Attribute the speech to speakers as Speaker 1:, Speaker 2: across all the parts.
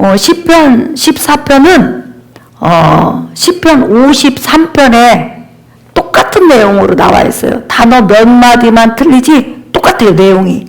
Speaker 1: 어, 10편, 14편은 어, 10편 53편에 똑같은 내용으로 나와 있어요. 단어 몇 마디만 틀리지 똑같아요, 내용이.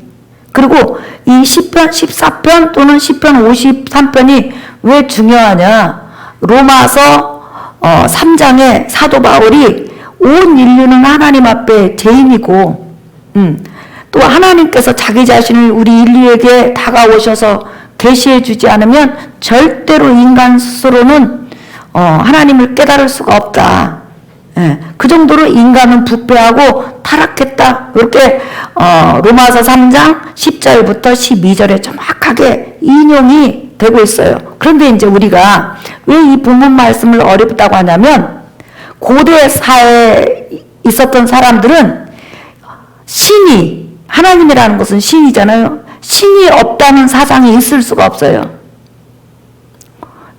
Speaker 1: 그리고 이 10편, 14편 또는 10편 53편이 왜 중요하냐? 로마서 어, 3장에 사도 바울이 온 인류는 하나님 앞에 죄인이고, 음, 또 하나님께서 자기 자신을 우리 인류에게 다가오셔서 계시해 주지 않으면 절대로 인간 스스로는 어, 하나님을 깨달을 수가 없다. 예, 그 정도로 인간은 부패하고 타락했다. 이렇게 어, 로마서 3장 10절부터 12절에 정확하게 인용이 되고 있어요. 그런데 이제 우리가 왜 이 본문 말씀을 어렵다고 하냐면 고대 사회에 있었던 사람들은 신이 하나님이라는 것은 신이잖아요. 신이 없다는 사상이 있을 수가 없어요.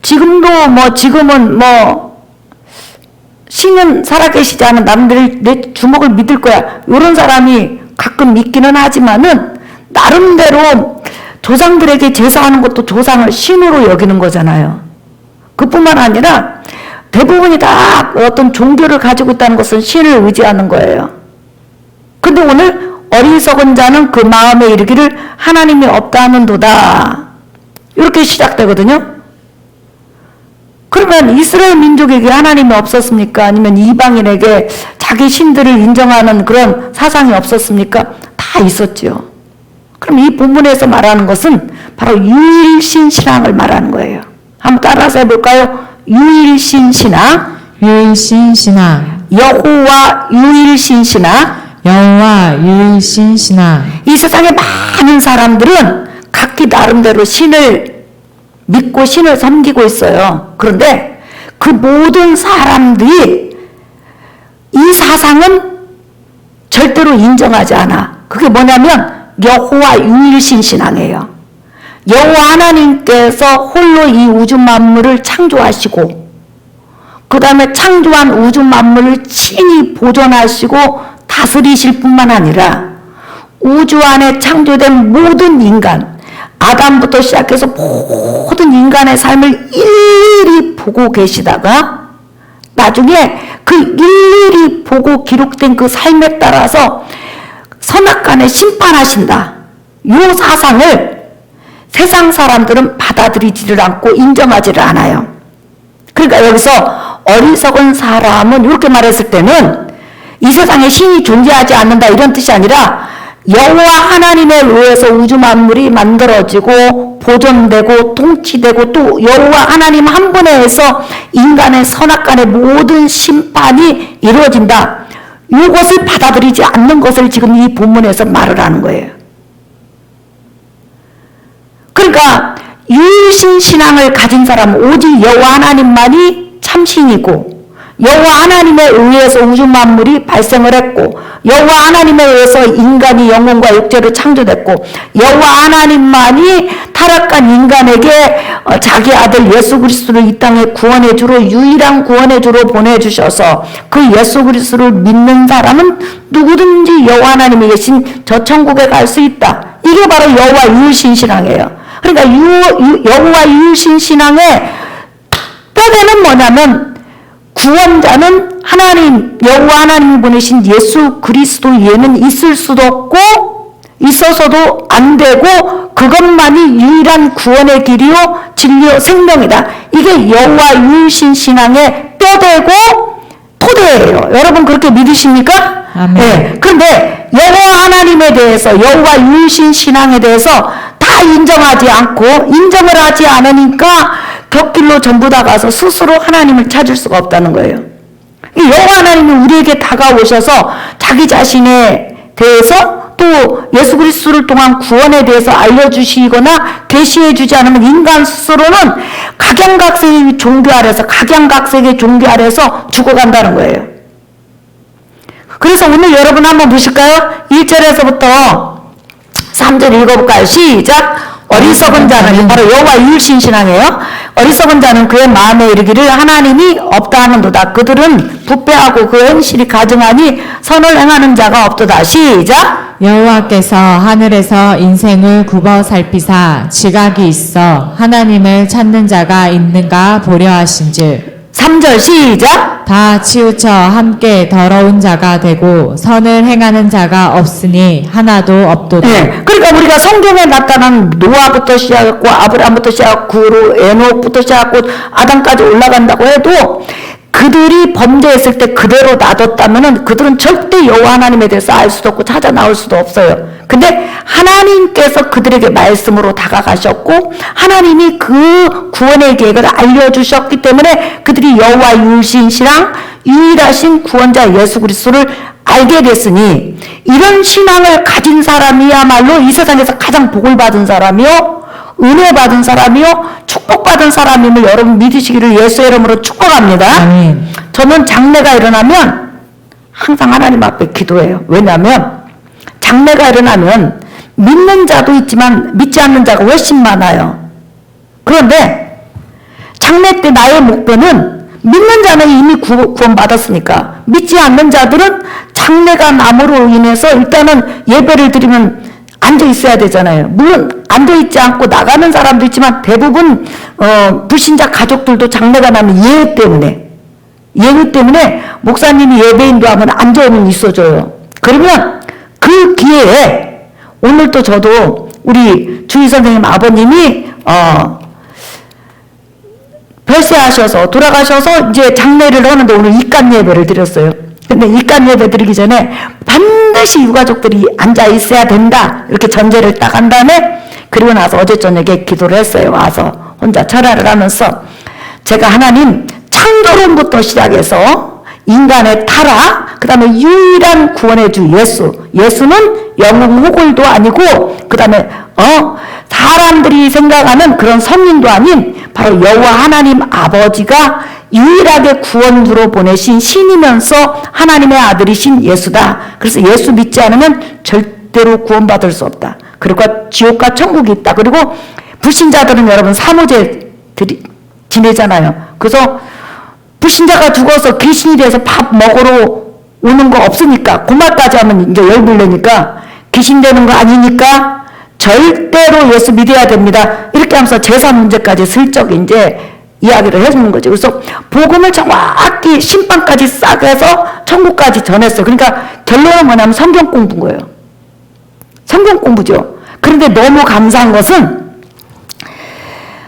Speaker 1: 지금도 뭐 지금은 뭐 신은 살아계시지 않은 남들 내 주먹을 믿을 거야. 이런 사람이 가끔 있기는 하지만은 나름대로 조상들에게 제사하는 것도 조상을 신으로 여기는 거잖아요. 그뿐만 아니라 대부분이 다 어떤 종교를 가지고 있다는 것은 신을 의지하는 거예요. 근데 오늘 어리석은 자는 그 마음에 이르기를 하나님이 없다 하는도다. 이렇게 시작되거든요. 그러면 이스라엘 민족에게 하나님이 없었습니까? 아니면 이방인에게 자기 신들을 인정하는 그런 사상이 없었습니까? 다 있었지요. 그럼 이 본문에서 말하는 것은 바로 유일신 신앙을 말하는 거예요. 한번 따라서 해볼까요? 유일신 신앙,
Speaker 2: 유일신 신앙,
Speaker 1: 여호와 유일신 신앙.
Speaker 2: 여호와 유일신 신앙,
Speaker 1: 이 세상에 많은 사람들은 각기 나름대로 신을 믿고 신을 섬기고 있어요. 그런데 그 모든 사람들이 이 사상은 절대로 인정하지 않아. 그게 뭐냐면 여호와 유일신 신앙이에요. 여호와 하나님께서 홀로 이 우주 만물을 창조하시고 그 다음에 창조한 우주 만물을 친히 보존하시고 다스리실 뿐만 아니라 우주 안에 창조된 모든 인간, 아담부터 시작해서 모든 인간의 삶을 일일이 보고 계시다가 나중에 그 일일이 보고 기록된 그 삶에 따라서 선악간에 심판하신다. 이 사상을 세상 사람들은 받아들이지를 않고 인정하지를 않아요. 그러니까 여기서 어리석은 사람은 이렇게 말했을 때는 이 세상에 신이 존재하지 않는다 이런 뜻이 아니라 여호와 하나님에 의해서 우주 만물이 만들어지고 보존되고 통치되고 또 여호와 하나님 한 분에 의해서 인간의 선악간의 모든 심판이 이루어진다. 이것을 받아들이지 않는 것을 지금 이 본문에서 말을 하는 거예요. 그러니까 유일신 신앙을 가진 사람은 오직 여호와 하나님만이 참신이고 여호와 하나님에 의해서 우주 만물이 발생을 했고 여호와 하나님에 의해서 인간이 영혼과 육체로 창조됐고 여호와 하나님만이 타락한 인간에게 어, 자기 아들 예수 그리스도를 이 땅에 구원해 주로 유일한 구원해 주로 보내 주셔서 그 예수 그리스도를 믿는 사람은 누구든지 여호와 하나님이 계신 저 천국에 갈 수 있다. 이게 바로 여호와 유일신 신앙이에요. 그러니까 여호와 유일신 신앙의 뼈대는 뭐냐면 구원자는 하나님 여호와 하나님이 보내신 예수 그리스도 외에는 있을 수도 없고 있어서도 안 되고 그것만이 유일한 구원의 길이요 진리요 생명이다. 이게 여호와 유일신 신앙의 뼈대고 토대예요. 여러분 그렇게 믿으십니까?
Speaker 2: 아멘.
Speaker 1: 네. 그런데 여호와 하나님에 대해서 여호와 유일신 신앙에 대해서 다 인정하지 않고 인정을 하지 않으니까 곁길로 전부 다 가서 스스로 하나님을 찾을 수가 없다는 거예요. 이 여호와 하나님이 우리에게 다가오셔서 자기 자신에 대해서 또 예수 그리스도를 통한 구원에 대해서 알려주시거나 계시해 주지 않으면 인간 스스로는 각양각색의 종교 아래서 각양각색의 종교 아래서 죽어간다는 거예요. 그래서 오늘 여러분 한번 보실까요? 1절에서부터 3절 읽어볼까요? 시작! 어리석은 자는 바로 여호와 유일신 신앙이에요. 어리석은 자는 그의 마음에 이르기를 하나님이 없다 하는도다. 그들은 부패하고 그 행실이 가증하니 선을 행하는 자가 없도다. 시작!
Speaker 2: 여호와께서 하늘에서 인생을 굽어 살피사 지각이 있어 하나님을 찾는 자가 있는가 보려 하신즉
Speaker 1: 3절 시작.
Speaker 2: 다 치우쳐 함께 더러운 자가 되고 선을 행하는 자가 없으니 하나도 없도다.
Speaker 1: 네. 그러니까 우리가 성경에 나타난 노아부터 시작했고 아브라함부터 시작하고 에녹부터 시작하고 아담까지 올라간다고 해도 그들이 범죄했을 때 그대로 놔뒀다면은 그들은 절대 여호와 하나님에 대해서 알 수도 없고 찾아 나올 수도 없어요. 근데 하나님께서 그들에게 말씀으로 다가가셨고 하나님이 그 구원의 계획을 알려주셨기 때문에 그들이 여호와 신앙 유일하신 구원자 예수 그리스도를 알게 됐으니 이런 신앙을 가진 사람이야말로 이 세상에서 가장 복을 받은 사람이요 은혜 받은 사람이요 축복 받은 사람임을 여러분 믿으시기를 예수의 이름으로 축복합니다.
Speaker 2: 아멘.
Speaker 1: 저는 장례가 일어나면 항상 하나님 앞에 기도해요. 왜냐하면 장례가 일어나면 믿는 자도 있지만 믿지 않는 자가 훨씬 많아요. 그런데 장례 때 나의 목표는 믿는 자는 이미 구, 구원받았으니까 믿지 않는 자들은 장례가 남으로 인해서 일단은 예배를 드리면 앉아 있어야 되잖아요. 물론 앉아 있지 않고 나가는 사람도 있지만 대부분 어, 불신자 가족들도 장례가 나면 예외 때문에 예외 때문에 목사님이 예배인도 하면 앉아는 있어줘요. 그러면 그 기회에 오늘 또 저도 우리 주희 선생님 아버님이 어, 별세하셔서 돌아가셔서 이제 장례를 하는데 오늘 입간 예배를 드렸어요. 근데 입간 예배 드리기 전에 반드시 유가족들이 앉아 있어야 된다. 이렇게 전제를 딱 한 다음에 그리고 나서 어제 저녁에 기도를 했어요. 와서 혼자 철야를 하면서 제가 하나님 창조론부터 시작해서 인간의 타락, 그 다음에 유일한 구원의 주 예수. 예수는 영웅 호골도 아니고, 그 다음에, 어, 사람들이 생각하는 그런 선민도 아닌 바로 여호와 하나님 아버지가 유일하게 구원주로 보내신 신이면서 하나님의 아들이신 예수다. 그래서 예수 믿지 않으면 절대로 구원받을 수 없다. 그리고 지옥과 천국이 있다. 그리고 불신자들은 여러분 드리, 지내잖아요. 그래서 불신자가 죽어서 귀신이 돼서 밥 먹으러 오는 거 없으니까 고말까지 하면 이제 열불 내니까 귀신 되는 거 아니니까 절대로 예수 믿어야 됩니다. 이렇게 하면서 재산 문제까지 슬쩍 이제 이야기를 해주는 거죠. 그래서 복음을 정확히 심판까지 싹 해서 천국까지 전했어요. 그러니까 결론은 뭐냐면 성경 공부인 거예요. 성경 공부죠. 그런데 너무 감사한 것은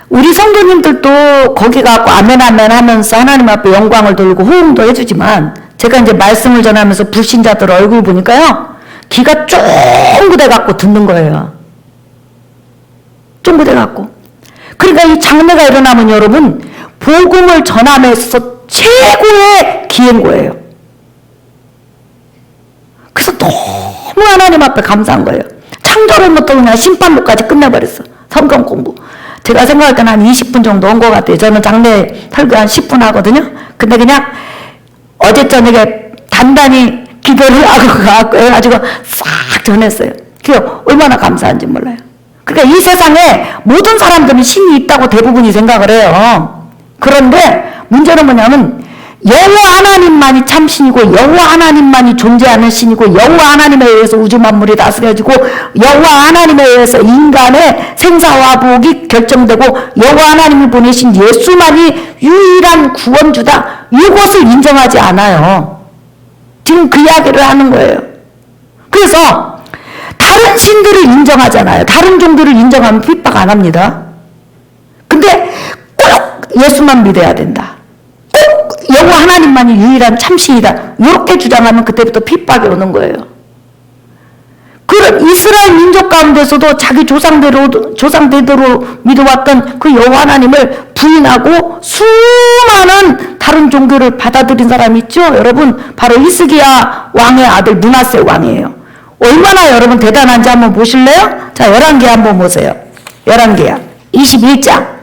Speaker 1: 우리 성도님들도 거기 가고 아멘 아멘 하면서 하나님 앞에 영광을 돌리고 호응도 해주지만 제가 이제 말씀을 전하면서 불신자들 얼굴 보니까요 귀가 쫑긋해 갖고 듣는 거예요. 쫑긋해 갖고. 그러니까 이 장례가 일어나면 여러분 복음을 전함에서 최고의 기회인 거예요. 그래서 너무 하나님 앞에 감사한 거예요. 창조론부터 그냥 심판부까지 끝내버렸어. 성경 공부. 제가 생각할 때는 한 20분 정도 온 것 같아요. 저는 장례 설교 한 10분 하거든요. 근데 그냥 어제 저녁에 단단히 기도를 하고 가고 해가지고 싹 전했어요. 그게 얼마나 감사한지 몰라요. 그러니까 이 세상에 모든 사람들은 신이 있다고 대부분이 생각을 해요. 그런데 문제는 뭐냐면 여호와 하나님만이 참 신이고 여호와 하나님만이 존재하는 신이고 여호와 하나님에 의해서 우주 만물이 다스려지고 여호와 하나님에 의해서 인간의 생사화복이 결정되고 여호와 하나님이 보내신 예수만이 유일한 구원주다. 이것을 인정하지 않아요. 지금 그 이야기를 하는 거예요. 그래서 다른 신들을 인정하잖아요. 다른 종들을 인정하면 핍박 안 합니다. 근데 꼭 예수만 믿어야 된다. 꼭 여호와 하나님만이 유일한 참신이다. 이렇게 주장하면 그때부터 핍박이 오는 거예요. 그런 이스라엘 민족 가운데서도 자기 조상대로 조상대대로 믿어왔던 그 여호와 하나님을 부인하고 수많은 다른 종교를 받아들인 사람이 있죠. 여러분 바로 히스기야 왕의 아들 문하세 왕이에요. 얼마나 여러분 대단한지 한번 보실래요? 자, 11개 한번 보세요. 11개야. 21장.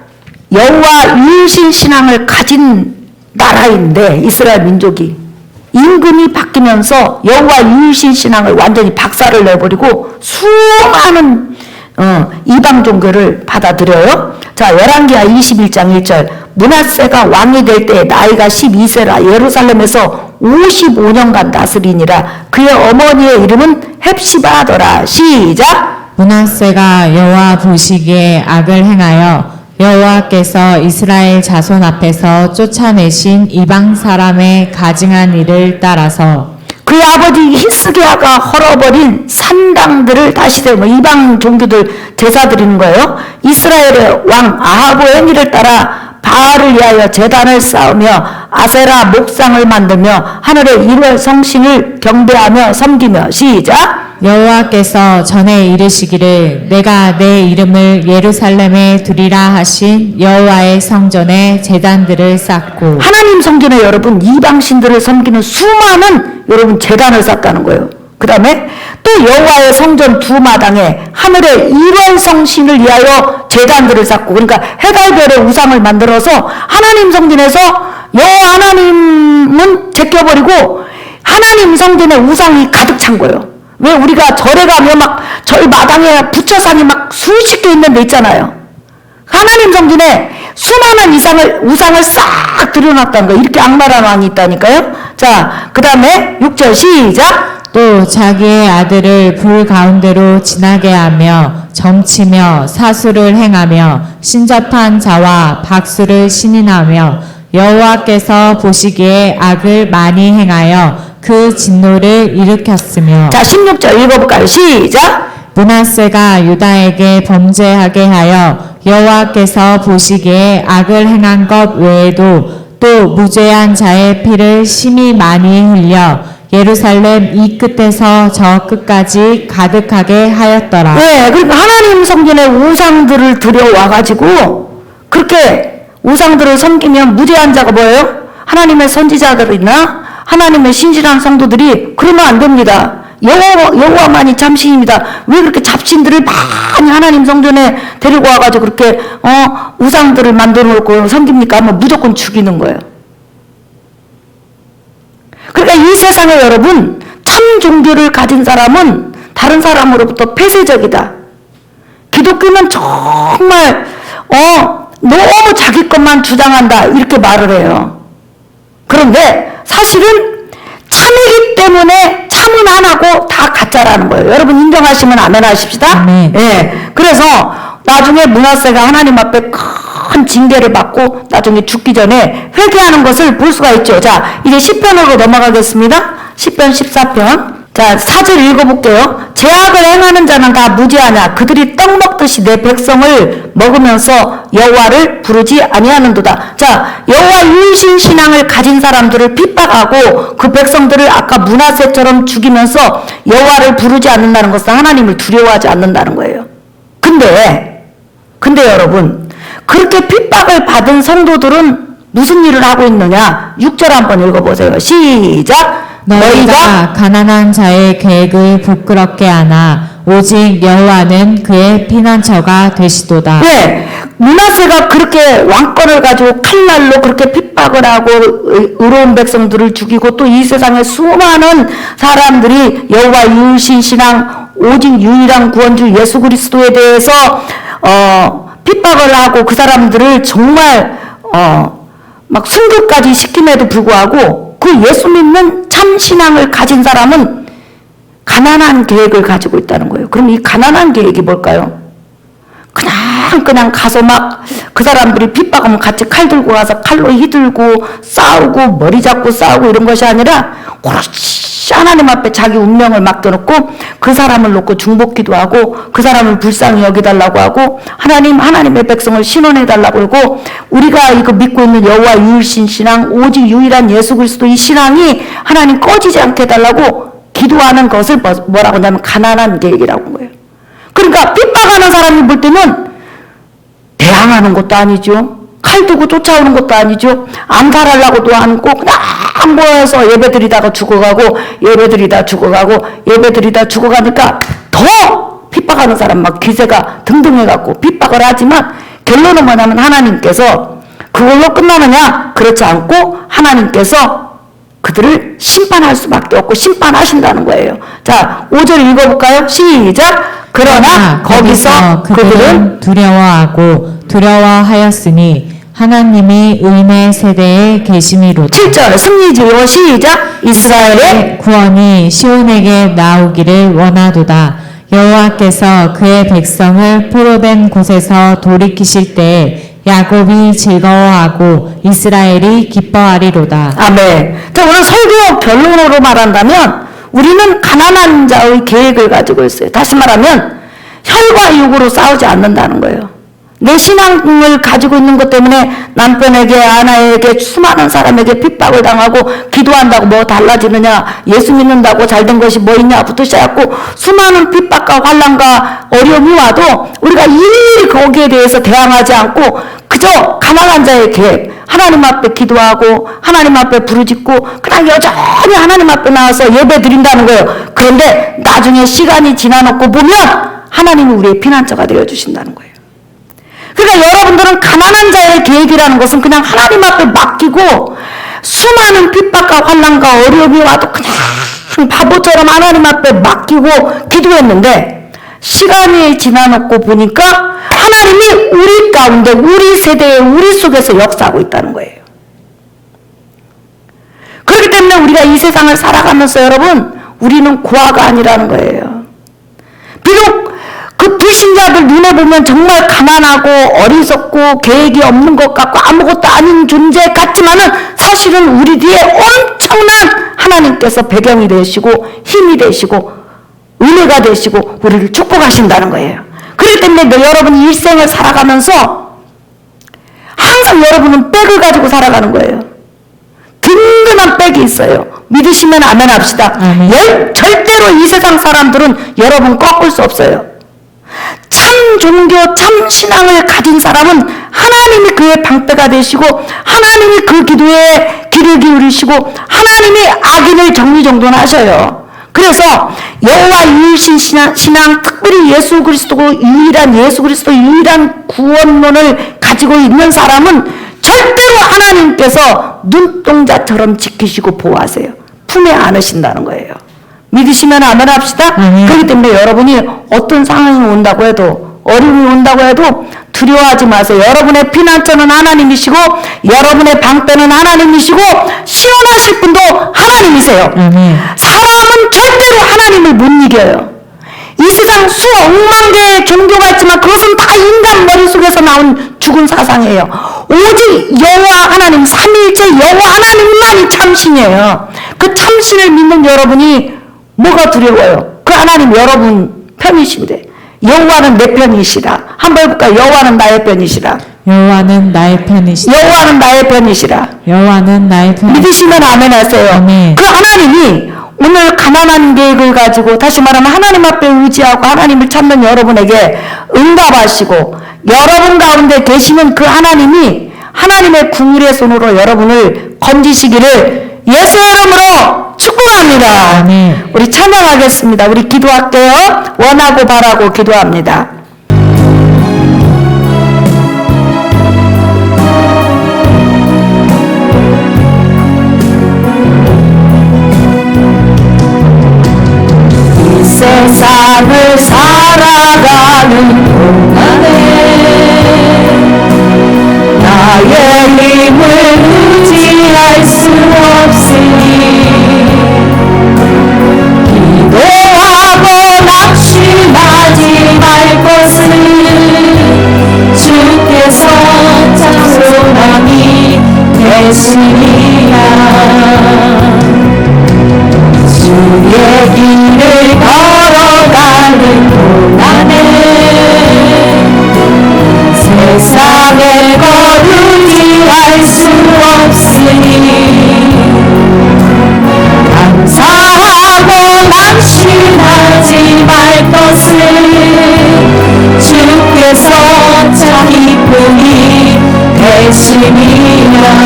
Speaker 1: 여호와 유일신 신앙을 가진 나라인데 이스라엘 민족이 임금이 바뀌면서 여호와 유일신 신앙을 완전히 박살을 내버리고 수많은 어, 이방 종교를 받아들여요. 자, 11기야 21장 1절. 문하세가 왕이 될때 나이가 12세라 예루살렘에서 55년간 다스리니라 그의 어머니의 이름은 헵시바더라. 시작.
Speaker 2: 문하세가 여호와 보시기에 악을 행하여 여호와께서 이스라엘 자손 앞에서 쫓아내신 이방 사람의 가증한 일을 따라서
Speaker 1: 그의 아버지 히스기야가 헐어버린 산당들을 다시 세우고 이방 종교들 제사 드리는 거예요. 이스라엘의 왕 아하보의 행위를 따라 바알을 위하여 제단을 쌓으며 아세라 목상을 만들며 하늘의 일월 성신을 경배하며 섬기며 시작.
Speaker 2: 여호와께서 전에 이르시기를 내가 내 이름을 예루살렘에 두리라 하신 여호와의 성전에 제단들을 쌓고
Speaker 1: 하나님 성전에 여러분 이방신들을 섬기는 수많은 여러분 재단을 쌓다는 거예요. 그 다음에 또 여호와의 성전 두 마당에 하늘의 일원 성신을 위하여 재단들을 쌓고 그러니까 해달별의 우상을 만들어서 하나님 성전에서 여호와 하나님은 제껴버리고 하나님 성전에 우상이 가득 찬 거예요. 왜 우리가 절에 가면 막 절 마당에 부처상이 막 수십 개 있는 데 있잖아요. 하나님 성전에 수많은 이상을 우상을 싹 들여놨다는 거예요. 이렇게 악랄한 왕이 있다니까요. 자, 그 다음에 6절 시작.
Speaker 2: 또 자기의 아들을 불 가운데로 지나게 하며 점치며 사수를 행하며 신접한 자와 박수를 신인하며 여호와께서 보시기에 악을 많이 행하여 그 진노를 일으켰으며
Speaker 1: 자, 16절 읽어볼까요? 시작.
Speaker 2: 문하세가 유다에게 범죄하게 하여 여호와께서 보시기에 악을 행한 것 외에도 또 무죄한 자의 피를 심히 많이 흘려 예루살렘 이 끝에서 저 끝까지 가득하게 하였더라.
Speaker 1: 네, 그러니까 하나님 성전에 우상들을 들여와가지고 그렇게 우상들을 섬기면 무죄한 자가 뭐예요? 하나님의 선지자들이나 하나님의 신실한 성도들이 그러면 안 됩니다. 여호와, 여호와 만이 참신입니다. 왜 그렇게 잡신들을 많이 하나님 성전에 데리고 와가지고 그렇게 어 우상들을 만들어 놓고 섬깁니까? 하면 무조건 죽이는 거예요. 그러니까 이 세상에 여러분 참 종교를 가진 사람은 다른 사람으로부터 폐쇄적이다. 기독교는 정말 어 너무 자기 것만 주장한다 이렇게 말을 해요. 그런데 사실은 참이기 때문에 참은 안 하고 다 가짜라는 거예요. 여러분 인정하시면 아멘 하십시다.
Speaker 2: 아멘.
Speaker 1: 예. 그래서 나중에 문하세가 하나님 앞에 큰 징계를 받고 나중에 죽기 전에 회개하는 것을 볼 수가 있죠. 자, 이제 10편으로 넘어가겠습니다. 10편 14편. 자, 사절 읽어볼게요. 제약을 행하는 자는 다 무지하냐? 그들이 떡 먹듯이 내 백성을 먹으면서 여호와를 부르지 아니하는도다. 자, 여호와 유일신 신앙을 가진 사람들을 핍박하고 그 백성들을 아까 문하세처럼 죽이면서 여호와를 부르지 않는다는 것은 하나님을 두려워하지 않는다는 거예요. 근데 근데 여러분 그렇게 핍박을 받은 성도들은 무슨 일을 하고 있느냐? 6절 한번 읽어보세요. 시작.
Speaker 2: 너희가 가난한 자의 계획을 부끄럽게 하나 오직 여호와는 그의 피난처가 되시도다.
Speaker 1: 네, 문하세가 그렇게 왕권을 가지고 칼날로 그렇게 핍박을 하고 의- 의로운 백성들을 죽이고 또 이 세상에 수많은 사람들이 여호와 유일신 신앙 오직 유일한 구원주 예수 그리스도에 대해서 어 핍박을 하고 그 사람들을 정말 어 막 순교까지 시킴에도 불구하고 그 예수 믿는 참 신앙을 가진 사람은 가난한 계획을 가지고 있다는 거예요. 그럼 이 가난한 계획이 뭘까요? 그냥 그냥 가서 막 그 사람들이 핍박하면 같이 칼 들고 가서 칼로 휘들고 싸우고 머리 잡고 싸우고 이런 것이 아니라 오롯이 하나님 앞에 자기 운명을 맡겨놓고 그 사람을 놓고 중복기도 하고 그 사람을 불쌍히 여기달라고 하고 하나님 하나님의 백성을 신원해달라고 그러고 우리가 이거 믿고 있는 여호와 유일신 신앙 오직 유일한 예수 그리스도 이 신앙이 하나님 꺼지지 않게 해달라고 기도하는 것을 뭐- 뭐라고 하냐면 가난한 계획이라고. 그러니까 핍박하는 사람이 볼 때는 대항하는 것도 아니죠. 칼 두고 쫓아오는 것도 아니죠. 암살하려고도 않고 그냥 모여서 예배드리다가 죽어가고 예배드리다 죽어가고 예배드리다 죽어가니까 더 핍박하는 사람 막 기세가 등등해갖고 핍박을 하지만 결론은 뭐냐면 하나님께서 그걸로 끝나느냐? 그렇지 않고 하나님께서 그들을 심판할 수밖에 없고 심판하신다는 거예요. 자, 5절 읽어볼까요? 시작. 그러나 거기서 그들은
Speaker 2: 두려워하고 두려워하였으니 하나님이 의내 세대에 계심이로다.
Speaker 1: 7절 승리지요 시작 이스라엘의
Speaker 2: 구원이 시온에게 나오기를 원하도다. 여호와께서 그의 백성을 포로된 곳에서 돌이키실 때에 야곱이 즐거워하고 이스라엘이 기뻐하리로다.
Speaker 1: 아멘. 자, 오늘 설교 결론으로 말한다면 우리는 가난한 자의 계획을 가지고 있어요. 다시 말하면 혈과 육으로 싸우지 않는다는 거예요. 내 신앙을 가지고 있는 것 때문에 남편에게 아내에게 수많은 사람에게 핍박을 당하고 기도한다고 뭐 달라지느냐 예수 믿는다고 잘된 것이 뭐 있냐부터 시작하고 수많은 핍박과 환란과 어려움이 와도 우리가 일일이 거기에 대해서 대항하지 않고 그저 가난한 자의 계획 하나님 앞에 기도하고 하나님 앞에 부르짖고 그냥 여전히 하나님 앞에 나와서 예배 드린다는 거예요. 그런데 나중에 시간이 지나놓고 보면 하나님이 우리의 피난처가 되어 주신다는 거예요. 그러니까 여러분들은 가난한 자의 계획이라는 것은 그냥 하나님 앞에 맡기고 수많은 핍박과 환란과 어려움이 와도 그냥 바보처럼 하나님 앞에 맡기고 기도했는데 시간이 지나놓고 보니까 하나님이 우리 가운데 우리 세대에 우리 속에서 역사하고 있다는 거예요. 그렇기 때문에 우리가 이 세상을 살아가면서 여러분 우리는 고아가 아니라는 거예요. 비록 그 불신자들 눈에 보면 정말 가난하고 어리석고 계획이 없는 것 같고 아무것도 아닌 존재 같지만은 사실은 우리 뒤에 엄청난 하나님께서 배경이 되시고 힘이 되시고 은혜가 되시고 우리를 축복하신다는 거예요. 그렇기 때문에 너 여러분 일생을 살아가면서 항상 여러분은 백을 가지고 살아가는 거예요. 든든한 백이 있어요. 믿으시면 아멘 합시다.
Speaker 2: 아멘.
Speaker 1: 열- 절대로 이 세상 사람들은 여러분 꺾을 수 없어요. 참 종교, 참 신앙을 가진 사람은 하나님이 그의 방패가 되시고 하나님이 그 기도에 귀를 기울이시고 하나님이 악인을 정리정돈하셔요. 그래서 여호와 유일신 신앙, 신앙, 특별히 예수 그리스도 유일한 예수 그리스도 유일한 구원론을 가지고 있는 사람은 절대로 하나님께서 눈동자처럼 지키시고 보호하세요. 품에 안으신다는 거예요. 믿으시면 아멘 합시다. 그렇기 때문에 여러분이 어떤 상황이 온다고 해도 어려움이 온다고 해도 두려워하지 마세요. 여러분의 피난처는 하나님이시고 여러분의 방패는 하나님이시고 시원하실 분도 하나님이세요.
Speaker 2: 아멘.
Speaker 1: 사람은 절대로 하나님을 못 이겨요. 이 세상 수억만 개의 종교가 있지만 그것은 다 인간 머릿속에서 나온 죽은 사상이에요. 오직 여호와 하나님, 삼일체 여호와 하나님만이 참신이에요. 그 참신을 믿는 여러분이 뭐가 두려워요? 그 하나님 여러분 편이신데 여호와는 내 편이시라. 한번 해볼까요? 여호와는 나의 편이시라.
Speaker 2: 여호와는 나의 편이시다.
Speaker 1: 여호와는 나의 편이시라.
Speaker 2: 여호와는 나의 편.
Speaker 1: 믿으시면 아멘 하세요.
Speaker 2: 아멘.
Speaker 1: 그 하나님이 오늘 가난한 계획을 가지고 다시 말하면 하나님 앞에 의지하고 하나님을 찾는 여러분에게 응답하시고 여러분 가운데 계시는 그 하나님이 하나님의 궁일의 손으로 여러분을 건지시기를 예수 이름으로 합니다. 우리 찬양하겠습니다. 우리 기도할게요. 원하고 바라고 기도합니다. 이 세상을 살아가는 동안에 나의 힘을 의지할 수 없으 되시리라 주의 길을 걸어가는 동안에 세상에 거르지 할수 없으니 감사하고 낙심하지 말 것을 주께서 참 기쁨이 되시니라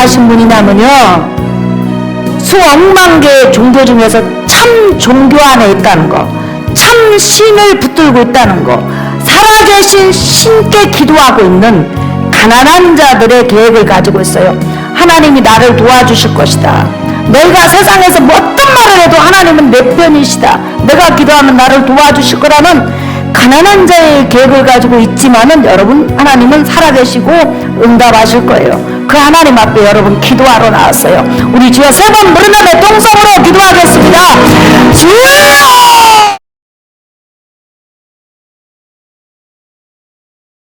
Speaker 1: 하신 분이냐면요. 수억만 개의 종교 중에서 참 종교 안에 있다는 거, 참 신을 붙들고 있다는 거, 살아계신 신께 기도하고 있는 가난한 자들의 계획을 가지고 있어요. 하나님이 나를 도와주실 것이다. 내가 세상에서 뭐 어떤 말을 해도 하나님은 내 편이시다. 내가 기도하면 나를 도와주실 거라는 가난한 자의 계획을 가지고 있지만은 여러분 하나님은 살아계시고 응답하실 거예요. 그 하나님 앞에 여러분 기도하러 나왔어요. 우리 주여 세 번 부르는 내 통성으로 기도하겠습니다. 주여!